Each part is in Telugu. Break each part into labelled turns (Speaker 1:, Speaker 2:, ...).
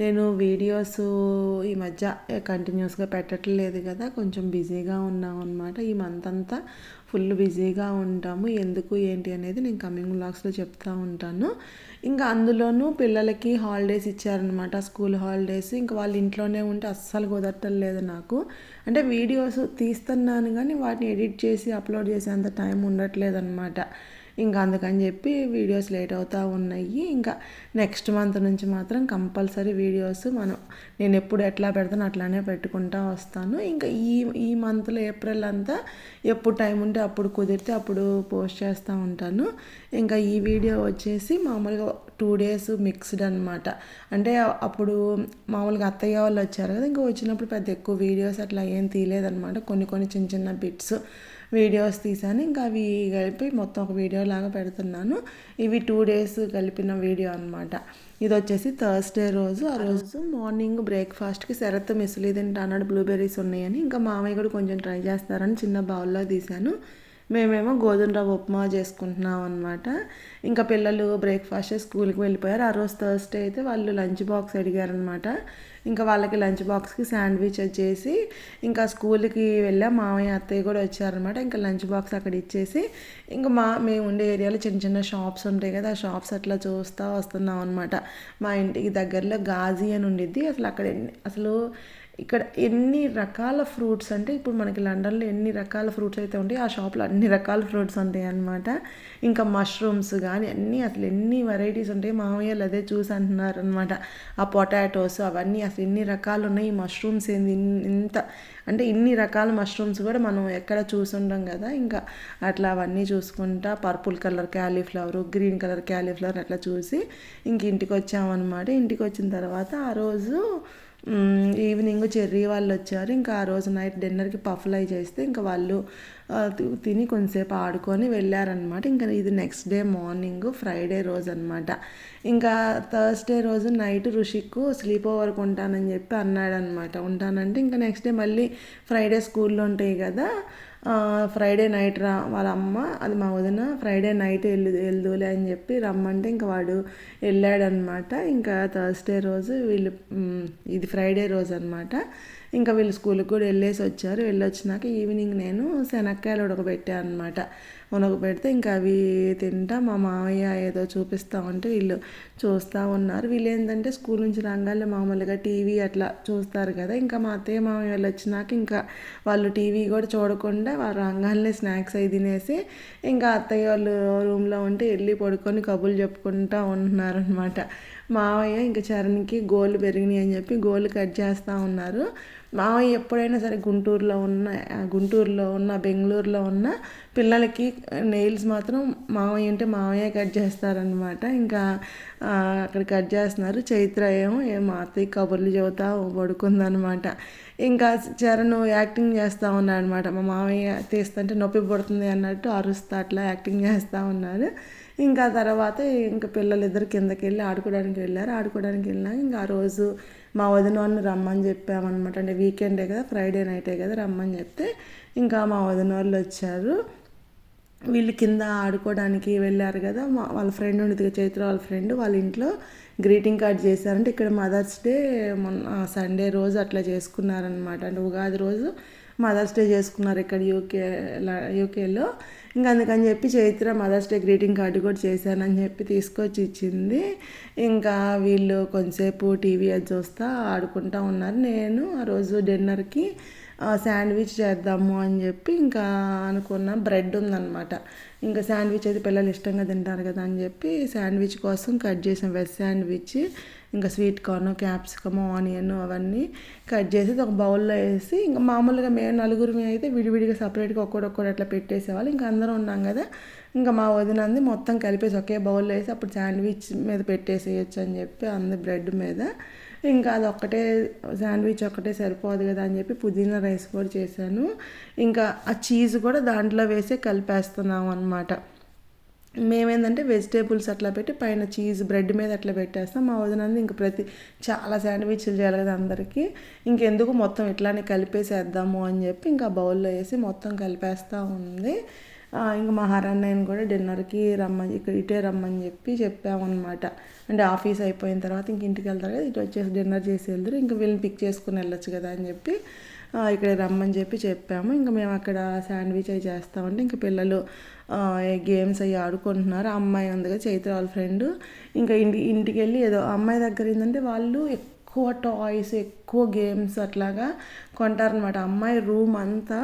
Speaker 1: నేను వీడియోస్ ఈ మధ్య కంటిన్యూస్గా పెట్టట్లేదు కదా. కొంచెం బిజీగా ఉన్నాం అనమాట ఈ మంత్ అంతా ఫుల్ బిజీగా ఉంటాము. ఎందుకు ఏంటి అనేది నేను కమింగ్ బ్లాగ్స్లో చెప్తూ ఉంటాను. ఇంకా అందులోనూ పిల్లలకి హాలిడేస్ ఇచ్చారనమాట స్కూల్ హాలిడేస్ ఇంకా వాళ్ళు ఇంట్లోనే ఉంటే అస్సలు కుదరటం లేదు నాకు. అంటే వీడియోస్ తీస్తున్నాను కానీ వాటిని ఎడిట్ చేసి అప్లోడ్ చేసేంత టైం ఉండట్లేదు అనమాట ఇంకా అందుకని చెప్పి వీడియోస్ లేట్ అవుతూ ఉన్నాయి. ఇంకా నెక్స్ట్ మంత్ నుంచి మాత్రం కంపల్సరీ వీడియోస్ మనం నేను ఎప్పుడు ఎట్లా పెడతాను అట్లానే పెట్టుకుంటా వస్తాను. ఇంకా ఈ ఈ మంత్లో ఏప్రిల్ అంతా ఎప్పుడు టైం ఉంటే అప్పుడు కుదిరితే అప్పుడు పోస్ట్ చేస్తూ ఉంటాను. ఇంకా ఈ వీడియో వచ్చేసి మామూలుగా టూ డేస్ మిక్స్డ్ అనమాట అంటే అప్పుడు మామూలుగా అత్తయ్య వాళ్ళు వచ్చారు కదా ఇంకా వచ్చినప్పుడు పెద్ద ఎక్కువ వీడియోస్ అట్లా ఏం తీయలేదన్నమాట. కొన్ని కొన్ని చిన్న చిన్న బిట్స్ వీడియోస్ తీసాను ఇంకా అవి కలిపి మొత్తం ఒక వీడియో లాగా పెడుతున్నాను. ఇవి టూ డేస్ కలిపిన వీడియో అనమాట ఇది వచ్చేసి థర్స్డే రోజు. ఆ రోజు మార్నింగ్ బ్రేక్ఫాస్ట్కి శరత్ మిస్లీ తింటా అన్నాడు బ్లూబెర్రీస్ ఉన్నాయని. ఇంకా మామయ్య కూడా కొంచెం ట్రై చేస్తారని చిన్న బౌల్లో తీశాను. మేమేమో గోధుమ రవ్వ ఉప్మా చేసుకుంటున్నాం అనమాట ఇంకా పిల్లలు బ్రేక్ఫాస్ట్ స్కూల్కి వెళ్ళిపోయారు. ఆ రోజు థర్స్డే అయితే వాళ్ళు లంచ్ బాక్స్ అడిగారనమాట ఇంకా వాళ్ళకి లంచ్ బాక్స్కి శాండ్విచ్ వచ్చేసి ఇంకా స్కూల్కి వెళ్ళా. మామయ్య అత్తయ్య కూడా వచ్చారనమాట ఇంకా లంచ్ బాక్స్ అక్కడ ఇచ్చేసి ఇంకా మా మేము ఉండే ఏరియాలో చిన్న చిన్న షాప్స్ ఉంటాయి కదా ఆ షాప్స్ అట్లా చూస్తూ వస్తున్నాం అనమాట మా ఇంటికి దగ్గరలో గాజీ అని ఉండిద్ది. అసలు అక్కడ అసలు ఇక్కడ ఎన్ని రకాల ఫ్రూట్స్ అంటే ఇప్పుడు మనకి లండన్లో ఎన్ని రకాల ఫ్రూట్స్ అయితే ఉంటాయి ఆ షాప్లో అన్ని రకాల ఫ్రూట్స్ ఉంటాయి అనమాట ఇంకా మష్రూమ్స్ కానీ అన్నీ అసలు ఎన్ని వెరైటీస్ ఉంటాయి మామయ్యలు అదే చూసి అంటున్నారు అనమాట ఆ పొటాటోస్ అవన్నీ అసలు ఎన్ని రకాలు ఉన్నాయి మష్రూమ్స్ ఏంది ఇంత. అంటే ఇన్ని రకాల మష్రూమ్స్ కూడా మనం ఎక్కడ చూసుంటాం కదా ఇంకా అట్లా అవన్నీ చూసుకుంటా purple colour cauliflower green colour cauliflower అట్లా చూసి ఇంక ఇంటికి వచ్చామన్నమాట. ఇంటికి వచ్చిన తర్వాత ఆ రోజు ఈవినింగ్ చెర్రీ వాళ్ళు వచ్చారు. ఇంకా ఆ రోజు నైట్ డిన్నర్కి పఫ్లై చేస్తే ఇంకా వాళ్ళు తిని కొంతసేపు ఆడుకొని వెళ్ళారనమాట ఇంకా ఇది నెక్స్ట్ డే మార్నింగ్ ఫ్రైడే రోజు అనమాట ఇంకా థర్స్డే రోజు నైట్ ఋషిక్కు స్లీప్ ఓవర్కి ఉంటానని చెప్పి అన్నాడనమాట ఉంటానంటే ఇంకా నెక్స్ట్ డే మళ్ళీ ఫ్రైడే స్కూల్లో ఉంటాయి కదా ఫ్రైడే నైట్ రా వాళ్ళ అమ్మ అది మా వదిన ఫ్రైడే నైట్ వెళ్ళు వెళ్దులే అని చెప్పి రమ్మంటే ఇంకా వాడు వెళ్ళాడనమాట ఇంకా థర్స్డే రోజు వీళ్ళు ఇది ఫ్రైడే రోజు అనమాట ఇంకా వీళ్ళు స్కూల్కి కూడా వెళ్ళేసి వచ్చారు. వెళ్ళొచ్చినాక ఈవినింగ్ నేను శనక్కాయలు ఉడకబెట్టాను అనమాట ఉడకబెడితే ఇంకా అవి తింటా మా మామయ్య ఏదో చూపిస్తా ఉంటే వీళ్ళు చూస్తూ ఉన్నారు. వీళ్ళు ఏంటంటే స్కూల్ నుంచి రంగాల్లో మామూలుగా టీవీ అట్లా చూస్తారు కదా. ఇంకా మా అత్తయ్య మామయ్య వాళ్ళు వచ్చినాక ఇంకా వాళ్ళు టీవీ కూడా చూడకుండా వారు రంగాల్నే స్నాక్స్ అవి తినేసి ఇంకా అత్తయ్య వాళ్ళు రూమ్లో ఉంటే వెళ్ళి పడుకొని కబుర్లు చెప్పుకుంటూ ఉంటున్నారనమాట మావయ్య ఇంకా చరణ్కి గోళ్ళు పెరిగినాయి అని చెప్పి గోళ్ళు కట్ చేస్తూ ఉన్నారు. మావయ్య ఎప్పుడైనా సరే గుంటూరులో ఉన్న గుంటూరులో ఉన్న బెంగళూరులో ఉన్న పిల్లలకి నెయిల్స్ మాత్రం మావయ్య అంటే మావయ్య కట్ చేస్తారనమాట ఇంకా అక్కడ కట్ చేస్తున్నారు. చైత్ర ఏమో ఏ మాతయ్య కబుర్లు చెబుతా పడుకుందనమాట ఇంకా చరణ్ యాక్టింగ్ చేస్తూ ఉన్నాడు అనమాట మా మావయ్య తీస్తుంటే నొప్పి పడుతుంది అన్నట్టు అరుస్తా అట్లా యాక్టింగ్ చేస్తూ ఉన్నారు. ఇంకా తర్వాత ఇంకా పిల్లలు ఇద్దరు కిందకి వెళ్ళి ఆడుకోవడానికి వెళ్ళారు. ఆడుకోవడానికి వెళ్ళినాక ఇంకా ఆ రోజు మా వదిన వాళ్ళని రమ్మని చెప్పామన్నమాట. అంటే వీకెండే కదా ఫ్రైడే నైటే కదా రమ్మని చెప్తే ఇంకా మా వదిన వాళ్ళు వచ్చారు. వీళ్ళు కింద ఆడుకోవడానికి వెళ్ళారు కదా మా వాళ్ళ ఫ్రెండ్ ఉండేది చైత్ర వాళ్ళ ఫ్రెండ్ వాళ్ళ ఇంట్లో గ్రీటింగ్ కార్డ్ చేశారంటే ఇక్కడ మదర్స్ డే మొన్న సండే రోజు అట్లా చేసుకున్నారనమాట అంటే ఉగాది రోజు మదర్స్ డే చేసుకున్నారు ఇక్కడ యూకే యూకేలో ఇంకా అందుకని చెప్పి Chaitra mother's day greeting card కూడా చేశానని చెప్పి తీసుకొచ్చి ఇచ్చింది. ఇంకా వీళ్ళు కొంతసేపు టీవీ అది చూస్తా ఆడుకుంటా ఉన్నారు. నేను ఆ రోజు డిన్నర్కి శాండ్విచ్ చేద్దాము అని చెప్పి ఇంకా అనుకున్న బ్రెడ్ ఉందన్నమాట. ఇంకా శాండ్విచ్ అయితే పిల్లలు ఇష్టంగా తింటారు కదా అని చెప్పి శాండ్విచ్ కోసం కట్ చేసాం. వెజ్ శాండ్విచ్ ఇంకా స్వీట్ కార్న్ క్యాప్సికమ్ ఆనియన్ అవన్నీ కట్ చేసి ఒక బౌల్లో వేసి ఇంకా మామూలుగా మేము నలుగురిమి అయితే విడివిడిగా సపరేట్గా ఒక్కొక్కటి అట్లా పెట్టేసేవాళ్ళు. ఇంకా అందరం ఉన్నాం కదా. ఇంకా మా వదినంది మొత్తం కలిపేసి ఒకే బౌల్లో వేసి అప్పుడు శాండ్విచ్ మీద పెట్టేసేయచ్చు అని చెప్పి అంది బ్రెడ్ మీద. ఇంకా అది ఒక్కటే శాండ్విచ్ ఒక్కటే సరిపోదు కదా అని చెప్పి పుదీనా రైస్ కూడా చేశాను. ఇంకా ఆ చీజ్ కూడా దాంట్లో వేసే కలిపేస్తున్నాం అనమాట మేమేందంటే వెజిటేబుల్స్ అట్లా పెట్టి పైన చీజ్ బ్రెడ్ మీద అట్లా పెట్టేస్తాం. మా వదినంది ఇంక ప్రతి చాలా శాండ్విచ్లు చేయాలి కదా అందరికీ. ఇంకెందుకు మొత్తం ఇట్లానే కలిపేసేద్దాము అని చెప్పి ఇంకా బౌల్లో వేసి మొత్తం కలిపేస్తూ ఉంది. ఇంకా మా హరన్నయ్యని కూడా డిన్నర్కి రమ్మని ఇక్కడ ఇటే రమ్మని చెప్పి చెప్పామన్నమాట. అంటే ఆఫీస్ అయిపోయిన తర్వాత ఇంక ఇంటికి వెళ్తారు కదా ఇటు వచ్చేసి డిన్నర్ చేసి వెళ్తారు. ఇంకా వీళ్ళని పిక్ చేసుకుని వెళ్ళొచ్చు కదా అని చెప్పి ఇక్కడ రమ్మని చెప్పి చెప్పాము. ఇంకా మేము అక్కడ శాండ్విచ్ అవి చేస్తామంటే ఇంకా పిల్లలు గేమ్స్ అవి ఆడుకుంటున్నారు. అమ్మాయి ఉంది కదా చైత్ర వాళ్ళ ఫ్రెండ్. ఇంకా ఇంటి ఇంటికి వెళ్ళి ఏదో అమ్మాయి దగ్గర ఏంటంటే వాళ్ళు ఎక్కువ టాయ్స్ ఎక్కువ గేమ్స్ అట్లాగా కొంటారనమాట అమ్మాయి రూమ్ అంతా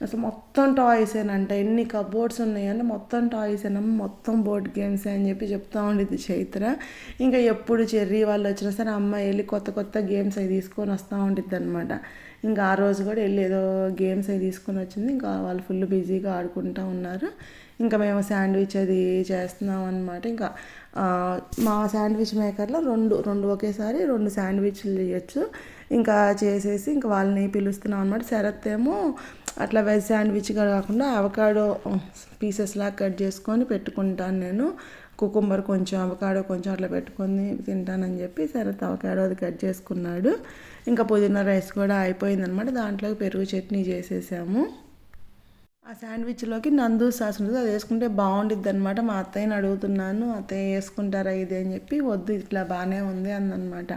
Speaker 1: అసలు మొత్తం టాయ్సేనంట ఎన్ని కబోర్డ్స్ ఉన్నాయంటే మొత్తం టాయ్సేనమ్మ మొత్తం బోర్డ్ గేమ్స్ అని చెప్పి చెప్తా ఉండేది చైత్ర. ఇంకా ఎప్పుడు చెర్రీ వాళ్ళు వచ్చినా సరే అమ్మాయి వెళ్ళి కొత్త కొత్త గేమ్స్ అవి తీసుకొని వస్తూ ఉండిద్ది అనమాట ఇంకా ఆ రోజు కూడా వెళ్ళి ఏదో గేమ్స్ అవి తీసుకొని వచ్చింది. ఇంకా వాళ్ళు ఫుల్ బిజీగా ఆడుకుంటూ ఉన్నారు. ఇంకా మేము శాండ్విచ్ అది చేస్తున్నాం అనమాట ఇంకా మా శాండ్విచ్ మేకర్లో రెండు రెండు ఒకేసారి రెండు శాండ్విచ్లు చేయొచ్చు ఇంకా చేసేసి ఇంకా వాళ్ళని పిలుస్తున్నాం అనమాట శరత్ ఏమో అట్లా వెజ్ శాండ్విచ్గా కాకుండా అవకాడో పీసెస్లా కట్ చేసుకొని పెట్టుకుంటాను నేను. కుకుంబర్ కొంచెం అవకాడో కొంచెం అట్లా పెట్టుకొని తింటానని చెప్పి సరే అవకాడో అది కట్ చేసుకున్నాడు. ఇంకా పుదీనా రైస్ కూడా అయిపోయిందనమాట దాంట్లో పెరుగు చట్నీ చేసేసాము. ఆ శాండ్విచ్లోకి నందు సాస్ ఉంటుంది అది వేసుకుంటే బాగుండిద్ది అనమాట మా అత్తయ్యని అడుగుతున్నాను అత్తయ్య వేసుకుంటారా ఇది? అని చెప్పి వద్దు ఇట్లా బాగానే ఉంది అందనమాట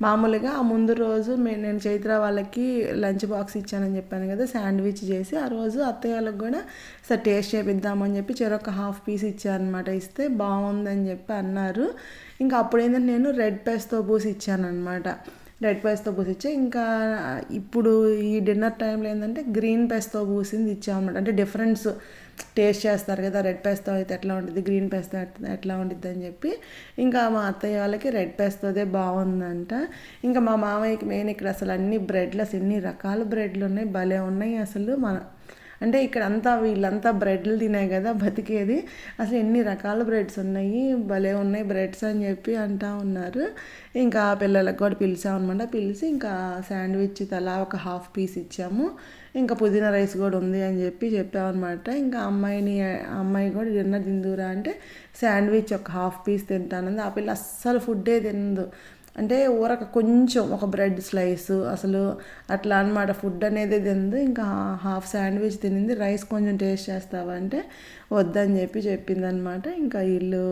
Speaker 1: మామూలుగా ఆ ముందు రోజు నేను చైత్ర వాళ్ళకి లంచ్ బాక్స్ ఇచ్చానని చెప్పాను కదా శాండ్విచ్ చేసి ఆ రోజు అత్తయ్య వాళ్ళకి కూడా సరే టేస్ట్ చేపిద్దామని చెప్పి చెరొక హాఫ్ పీస్ ఇచ్చానమాట ఇస్తే బాగుందని చెప్పి అన్నారు. ఇంకా అప్పుడు ఏంటంటే నేను రెడ్ పేస్తో పూసి ఇచ్చానమాట రెడ్ పేస్తో పూసిచ్చే. ఇంకా ఇప్పుడు ఈ డిన్నర్ టైంలో ఏంటంటే గ్రీన్ పేస్తో పూసింది ఇచ్చామన్నమాట. అంటే డిఫరెన్స్ టేస్ట్ చేస్తారు కదా రెడ్ పేస్తో అయితే ఎట్లా ఉంటుంది గ్రీన్ పేస్తో ఎట్లా ఉంటుంది అని చెప్పి. ఇంకా మా అత్తయ్య వాళ్ళకి రెడ్ పేస్తోదే బాగుందంట. ఇంకా మా మామయ్యకి మెయిన్ ఇక్కడ అసలు అన్ని బ్రెడ్లు అసలు ఎన్ని రకాల బ్రెడ్లు ఉన్నాయి భలే ఉన్నాయి అసలు మన అంటే ఇక్కడ అంతా వీళ్ళంతా బ్రెడ్లు తినే కదా బతికేది. అసలు ఎన్ని రకాల బ్రెడ్స్ ఉన్నాయి? భలే ఉన్నాయి బ్రెడ్స్ అని చెప్పి అంటా ఉన్నారు. ఇంకా పిల్లలకు కూడా పిలిచామన్నమాట పిలిచి ఇంకా శాండ్విచ్ తలా ఒక హాఫ్ పీస్ ఇచ్చాము. ఇంకా పుదీనా రైస్ కూడా ఉంది అని చెప్పి చెప్పామన్నమాట ఇంకా అమ్మాయిని అమ్మాయి కూడా డిన్నర్ తిందురా అంటే శాండ్విచ్ ఒక హాఫ్ పీస్ తింటానంది. ఆ పిల్ల అస్సలు ఫుడ్డే తినదు. అంటే ఊరక కొంచెం ఒక బ్రెడ్ స్లైస్ అసలు అట్లా అనమాట ఫుడ్ అనేది తింది ఇంకా హాఫ్ శాండ్విచ్ తినింది. రైస్ కొంచెం టేస్ట్ చేస్తావా అంటే వద్దని చెప్పి చెప్పింది అనమాట ఇంకా వీళ్ళు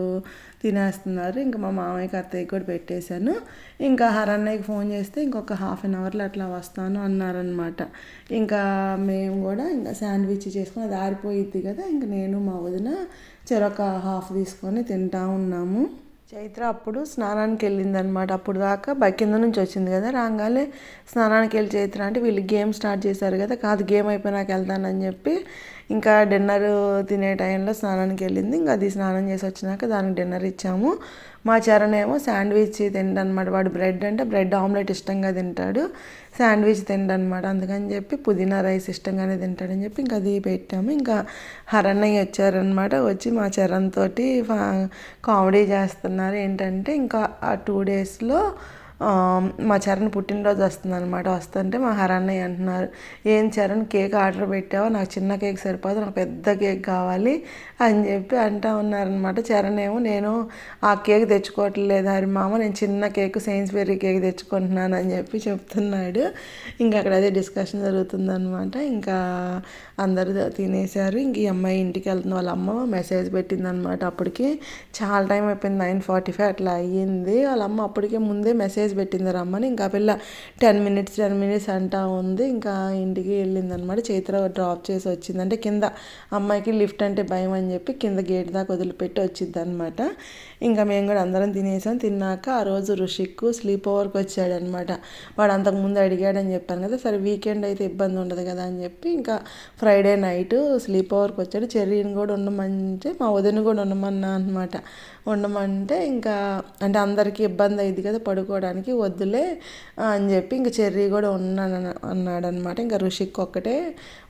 Speaker 1: తినేస్తున్నారు. ఇంకా మా మామయ్యకి అత్తయ్యకి కూడా పెట్టేశాను. ఇంకా హరన్నయ్యకి ఫోన్ చేస్తే ఇంకొక హాఫ్ అన్ అవర్లో అట్లా వస్తాను అన్నారనమాట ఇంకా మేము కూడా ఇంకా శాండ్విచ్ చేసుకుని అది ఆరిపోయిద్ది కదా ఇంకా నేను మా వదిన చెరొక హాఫ్ తీసుకొని తింటా ఉన్నాము. చైత్ర అప్పుడు స్నానానికి వెళ్ళిందనమాట అప్పుడు దాకా బై కింద నుంచి వచ్చింది కదా. రాగానే స్నానానికి వెళ్ళి చైత్ర అంటే వీళ్ళు గేమ్ స్టార్ట్ చేశారు కదా. కాదు గేమ్ అయిపోయినాక వెళ్తానని చెప్పి ఇంకా డిన్నర్ తినే టైంలో స్నానానికి వెళ్ళింది. ఇంకా అది స్నానం చేసి వచ్చినాక దానికి డిన్నర్ ఇచ్చాము. మా చరణ్ ఏమో శాండ్విచ్ తింటానమాట వాడు బ్రెడ్ అంటే బ్రెడ్ ఆమ్లెట్ ఇష్టంగా తింటాడు. శాండ్విచ్ తిండనమాట. అందుకని చెప్పి పుదీనా రైస్ ఇష్టంగానే తింటాడని చెప్పి ఇంకా అది పెట్టాము. ఇంకా హరణ్య వచ్చారనమాట. వచ్చి మా చరణ్ తోటి కామెడీ చేస్తున్నారు. ఏంటంటే ఇంకా ఆ టూ డేస్లో మా చరణ్ పుట్టినరోజు వస్తుందన్నమాట. వస్తుంటే మా హరాన్నయ్య అంటున్నారు ఏం చరణ్ కేక్ ఆర్డర్ పెట్టావో? నాకు చిన్న కేక్ సరిపోదు నాకు పెద్ద కేక్ కావాలి అని చెప్పి అంటా ఉన్నారనమాట చరణ్ ఏమో నేను ఆ కేక్ తెచ్చుకోవట్లేదు హరి మామ నేను చిన్న కేక్ సెయిన్స్బెర్రీ కేక్ తెచ్చుకుంటున్నాను అని చెప్పి చెప్తున్నాడు. ఇంకా అక్కడ అదే డిస్కషన్ జరుగుతుందనమాట ఇంకా అందరూ తినేశారు. ఇంక ఈ అమ్మాయి ఇంటికి వెళ్తుంది. వాళ్ళ అమ్మ మెసేజ్ పెట్టిందనమాట అప్పటికి. చాలా టైం అయిపోయింది నైన్ ఫార్టీ ఫైవ్ అట్లా అయ్యింది. వాళ్ళ అమ్మ అప్పటికే ముందే మెసేజ్ మెసేజ్ పెట్టింది రమ్మని. ఇంకా పిల్ల టెన్ మినిట్స్ టెన్ మినిట్స్ అంటా ఉంది. ఇంకా ఇంటికి వెళ్ళిందనమాట. చైత్ర డ్రాప్ చేసి వచ్చింది. అంటే కింద అమ్మాయికి లిఫ్ట్ అంటే భయం అని చెప్పి కింద గేట్ దాకా వదిలిపెట్టి వచ్చింది అనమాట ఇంకా మేము కూడా అందరం తినేసాం. తిన్నాక ఆ రోజు రుషిక్కు స్లీప్ ఓవర్కి వచ్చాడనమాట. వాడు అంతకుముందు అడిగాడని చెప్పాను కదా సరే వీకెండ్ అయితే ఇబ్బంది ఉండదు కదా అని చెప్పి ఇంకా ఫ్రైడే నైట్ స్లీప్ ఓవర్కి వచ్చాడు. చెర్రీని కూడా ఉండమని మా వదిన కూడా ఉండమన్నా అనమాట. ఉండమంటే ఇంకా అంటే అందరికీ ఇబ్బంది అయింది కదా పడుకోవడానికి వద్దులే అని చెప్పి ఇంకా చెర్రీ కూడా ఉన్నాను అన్నాడనమాట. ఇంకా ఋషిక్ ఒక్కటే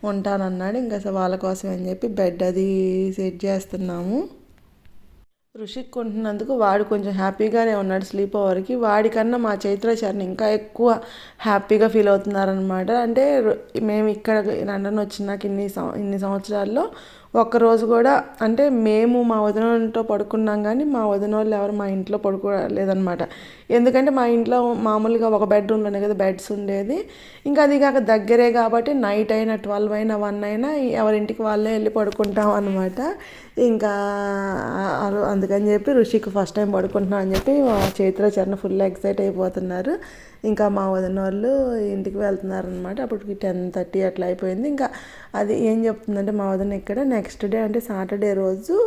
Speaker 1: ఉంటానన్నాడు. ఇంకా వాళ్ళ కోసం అని చెప్పి బెడ్ అది సెట్ చేస్తున్నాము. ఋషిక్ కొంటున్నందుకు వాడు కొంచెం హ్యాపీగానే ఉన్నాడు స్లీప్ ఓవర్కి వాడికన్నా మా చైత్రాచార్ని ఇంకా ఎక్కువ హ్యాపీగా ఫీల్ అవుతున్నారనమాట. అంటే మేము ఇక్కడ లండన్ వచ్చినాక ఇన్ని ఇన్ని సంవత్సరాల్లో ఒక్కరోజు కూడా అంటే మేము మా వదినతో పడుకున్నాం కానీ మా వదిన వాళ్ళు ఎవరు మా ఇంట్లో పడుకోలేదనమాట ఎందుకంటే మా ఇంట్లో మామూలుగా ఒక బెడ్రూమ్లోనే కదా బెడ్స్ ఉండేది. ఇంకా అది కాక దగ్గరే కాబట్టి నైట్ అయినా ట్వెల్వ్ అయినా వన్ అయినా ఎవరింటికి వాళ్ళే వెళ్ళి పడుకుంటాం అనమాట ఇంకా అందుకని చెప్పి ఋషికి ఫస్ట్ టైం పడుకుంటున్నాం అని చెప్పి మా చైత్ర చరణ ఫుల్ ఎక్సైట్ అయిపోతున్నారు. ఇంకా మా వదిన వాళ్ళు ఇంటికి వెళ్తున్నారు అనమాట అప్పటికి టెన్ థర్టీ అట్లా అయిపోయింది. ఇంకా అది ఏం చెప్తుందంటే మా వదిన ఇక్కడ నెక్స్ట్ డే అంటే సాటర్డే రోజు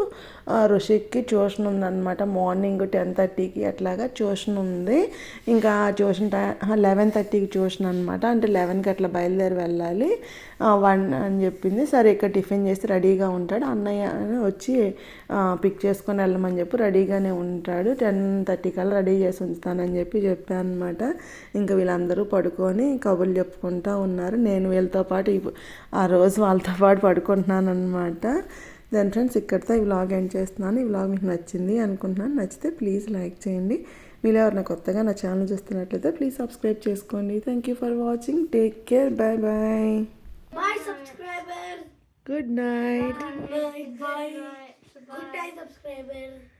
Speaker 1: రుషిక్కి ట్యూషన్ ఉందన్నమాట. మార్నింగ్ టెన్ థర్టీకి అట్లాగా ట్యూషన్ ఉంది. ఇంకా ట్యూషన్ టైం లెవెన్ థర్టీకి ట్యూషన్ అనమాట అంటే లెవెన్కి అట్లా బయలుదేరి వెళ్ళాలి. వన్ అని చెప్పింది. సరే ఇక్కడ టిఫిన్ చేసి రెడీగా ఉంటాడు. అన్నయ్య అని వచ్చి పిక్ చేసుకొని వెళ్ళమని చెప్పి రెడీగానే ఉంటాడు. టెన్ థర్టీ కల్లా రెడీ చేసి ఉంచుతానని చెప్పి చెప్పాను అనమాట ఇంకా వీళ్ళందరూ పడుకొని కబుర్లు చెప్పుకుంటూ ఉన్నారు. నేను వీళ్ళతో పాటు ఆ రోజు వాళ్ళతో పాటు పడుకుంటున్నాను అనమాట దాని ఫ్రెండ్స్ ఇక్కడితో ఈ వ్లాగ్ ఎండ్ చేస్తున్నాను. ఈ వ్లాగ్ మీకు నచ్చింది అనుకుంటున్నాను. నచ్చితే ప్లీజ్ లైక్ చేయండి. మీరు ఎవరైనా కొత్తగా నా ఛానల్ చూస్తున్నట్లయితే ప్లీజ్ సబ్స్క్రైబ్ చేసుకోండి. Thank you for watching take care bye bye
Speaker 2: Bye, subscribers.
Speaker 1: Good night
Speaker 2: Bye, bye. Good night, subscribers.